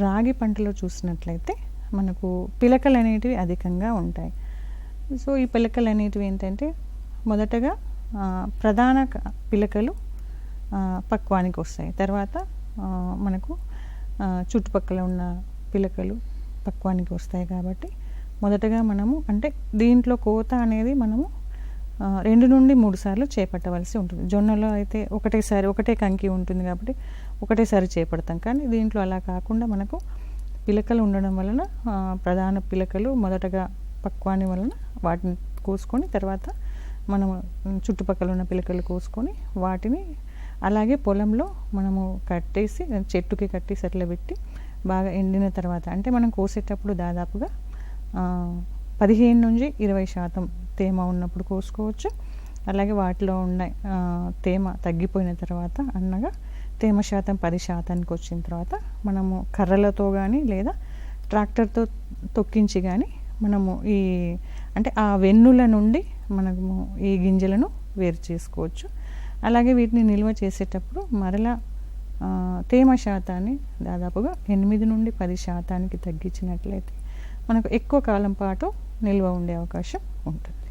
రాగి పంటలో చూసినట్లయితే మనకు పిలకలు అనేటివి అధికంగా ఉంటాయి. సో ఈ పిలకలు అనేటివి ఏంటంటే మొదటగా ప్రధాన పిలకలు పక్వానికి వస్తాయి. తర్వాత మనకు చుట్టుపక్కల ఉన్న పిలకలు పక్వానికి వస్తాయి కాబట్టి మొదటగా మనము అంటే దీంట్లో కోత అనేది మనము రెండు నుండి మూడు సార్లు చేపట్టవలసి ఉంటుంది. జొన్నలో అయితే ఒకటేసారి ఒకటే కంకి ఉంటుంది కాబట్టి ఒకటేసారి చేపడతాం. కానీ దీంట్లో అలా కాకుండా మనకు పిలకలు ఉండడం వలన ప్రధాన పిలకలు మొదటగా పక్వాని వలన వాటిని కోసుకొని తర్వాత మనము చుట్టుపక్కల ఉన్న పిలకలు కోసుకొని వాటిని అలాగే పొలంలో మనము కట్టేసి చెట్టుకి కట్టేసి అట్లా పెట్టి బాగా ఎండిన తర్వాత అంటే మనం కోసేటప్పుడు దాదాపుగా పదిహేను నుంచి ఇరవై శాతం తేమ ఉన్నప్పుడు కోసుకోవచ్చు. అలాగే వాటిలో ఉన్న తేమ తగ్గిపోయిన తర్వాత అన్నగా తేమ శాతం పది శాతానికి వచ్చిన తర్వాత మనము కర్రలతో కానీ లేదా ట్రాక్టర్తో తొక్కించి కానీ మనము ఈ అంటే ఆ వెన్నుల నుండి మనము ఈ గింజలను వేరు చేసుకోవచ్చు. అలాగే వీటిని నిల్వ చేసేటప్పుడు మరలా తేమ శాతాన్ని దాదాపుగా ఎనిమిది నుండి పది శాతానికి తగ్గించినట్లయితే మనకు ఎక్కువ కాలం పాటు నిల్వ ఉండే అవకాశం ఉంటుంది.